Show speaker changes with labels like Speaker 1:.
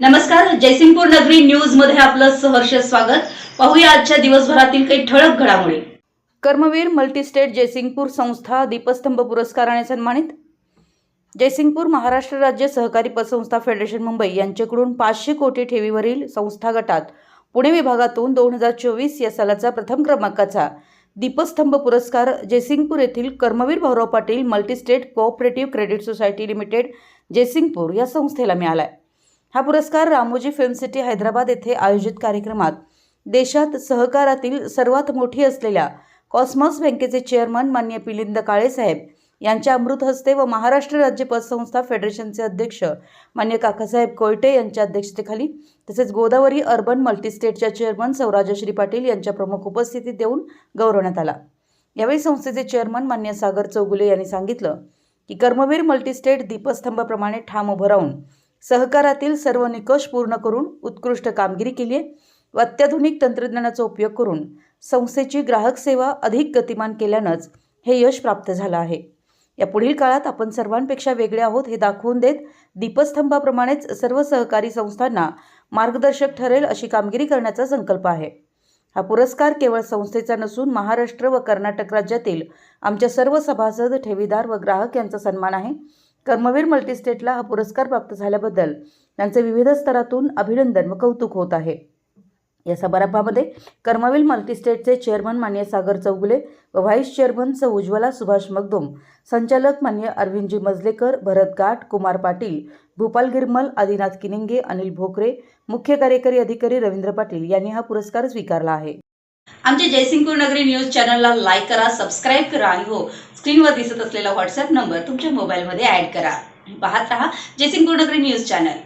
Speaker 1: नमस्कार जयसिंगपूर नगरी न्यूजमध्ये आपलं सहर्ष स्वागत. पाहूया आजच्या दिवसभरातील काही ठळक घडामोडी. कर्मवीर मल्टीस्टेट जयसिंगपूर संस्था दीपस्तंभ पुरस्काराने सन्मानित. जयसिंगपूर महाराष्ट्र राज्य सहकारी पतसंस्था फेडरेशन मुंबई यांच्याकडून पाचशे कोटी ठेवीवरील संस्था गटात पुणे विभागातून दोन हजार चोवीस या सालाचा प्रथम क्रमांकाचा दीपस्तंभ पुरस्कार जयसिंगपूर येथील Karmaveer Bhaurao Patil multistate cooperative credit society limited Jaysingpur या संस्थेला मिळाला आहे हा पुरस्कार रामोजी फिल्म सिटी हैदराबाद येथे आयोजित कार्यक्रमात देशात सहकारातील सर्वात मोठी असलेल्या कॉस्मॉस बँकेचे चेअरमन मान्य पिलिंद काळेसाहेब यांच्या अमृत हस्ते व महाराष्ट्र राज्य पतसंस्था फेडरेशनचे अध्यक्ष मान्य काकासाहेब कोयटे यांच्या अध्यक्षतेखाली तसेच गोदावरी अर्बन मल्टीस्टेटच्या चेअरमन सौराजश्री पाटील यांच्या प्रमुख उपस्थितीत देऊन गौरवण्यात आला. यावेळी संस्थेचे चेअरमन मान्य सागर चौगुले यांनी सांगितलं की कर्मवीर मल्टीस्टेट दीपस्तंभाप्रमाणे ठाम उभं राहून सहकारातील सर्व निकष पूर्ण करून उत्कृष्ट कामगिरी केली आहे. व अत्याधुनिक तंत्रज्ञानाचा उपयोग करून संस्थेची ग्राहक सेवा अधिक गतिमान केल्यानंच हे यश प्राप्त झालं आहे. या पुढील काळात आपण सर्वांपेक्षा वेगळे आहोत हे दाखवून देत दीपस्तंभाप्रमाणेच सर्व सहकारी संस्थांना मार्गदर्शक ठरेल अशी कामगिरी करण्याचा संकल्प आहे. हा पुरस्कार केवळ संस्थेचा नसून महाराष्ट्र व कर्नाटक राज्यातील आमच्या सर्व सभासद ठेवीदार व ग्राहक यांचा सन्मान आहे. कर्मवीर मल्टीस्टेटला हा पुरस्कार प्राप्त झाल्याबद्दल त्यांचे विविध स्तरातून अभिनंदन व कौतुक होत आहे. या समारंभामध्ये कर्मवीर मल्टीस्टेटचे चेअरमन मान्य सागर चौगुले व व्हाईस चेअरमन सौ उज्ज्वला सुभाष मगदुम संचालक मान्य अरविंदजी मजलेकर भरत गाठ कुमार पाटील भूपाल गिरमल आदिनाथ किनिंगे अनिल भोकरे मुख्य कार्यकारी अधिकारी रवींद्र पाटील यांनी हा पुरस्कार स्वीकारला आहे. आमच्या जयसिंगपूर नगरी न्यूज चॅनलला लाईक करा सबस्क्राईब करा आणि हो स्क्रीनवर दिसत असलेला व्हॉट्सअप नंबर तुमच्या मोबाईलमध्ये ऍड करा. पाहत रहा जयसिंग नगरी न्यूज चॅनल.